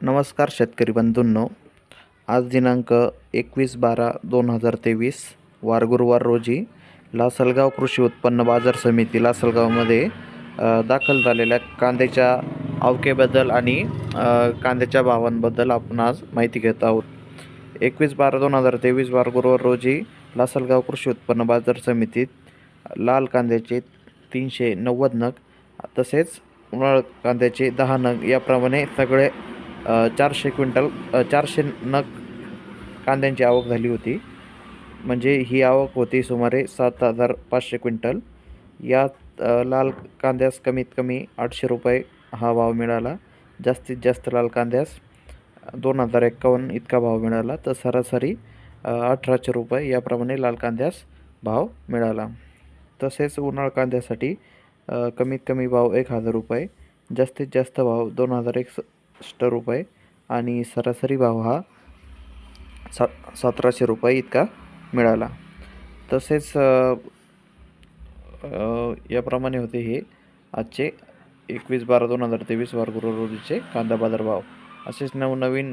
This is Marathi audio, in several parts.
नमस्कार शेतकरी बंधूंनो. आज दिनांक एकवीस बारा दोन हजार तेवीस वार गुरुवार रोजी लासलगाव कृषी उत्पन्न बाजार समिती लासलगावमध्ये दाखल झालेल्या कांद्याच्या आवकेबद्दल आणि कांद्याच्या भावांबद्दल आपण आज माहिती घेत आहोत. एकवीस बारा दोन हजार तेवीस वार गुरुवार रोजी लासलगाव कृषी उत्पन्न बाजार समितीत लाल कांद्याचे तीनशे नव्वद नग तसेच उन्हाळ कांद्याचे दहा नग याप्रमाणे सगळे चारशे क्विंटल चारशे नग कांद्यांची आवक झाली होती. म्हणजे ही आवक होती सुमारे सात हजार पाचशे क्विंटल. यात लाल कांद्यास कमीत कमी आठशे रुपये हा भाव मिळाला. जास्तीत जास्त लाल कांद्यास दोन हजार एक्कावन्न इतका भाव मिळाला. तर सरासरी अठराशे रुपये याप्रमाणे लाल कांद्यास भाव मिळाला. तसेच उन्हाळ कांद्यासाठी कमीत कमी भाव एक हजार रुपये जास्तीत जास्त भाव दोन हजार एक रुपये आणि सरासरी भाव हा सा सतराशे रुपये इतका मिळाला. तसेच याप्रमाणे होते हे आजचे एकवीस बारा दोन हजार तेवीस वारगुरु रोजीचे कांदा बाजारभाव. असेच नवनवीन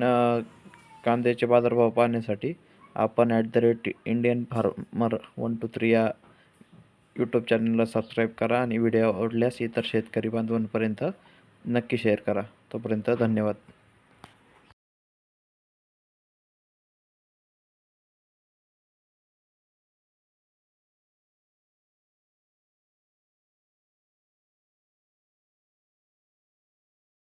कांद्याचे बाजारभाव पाहण्यासाठी आपण at the rate Indian farmer one two three या यूट्यूब चॅनलला सबस्क्राईब करा आणि व्हिडिओ आवडल्यास इतर शेतकरी बांधवांपर्यंत नक्की शेअर करा. तोपर्यंत धन्यवाद.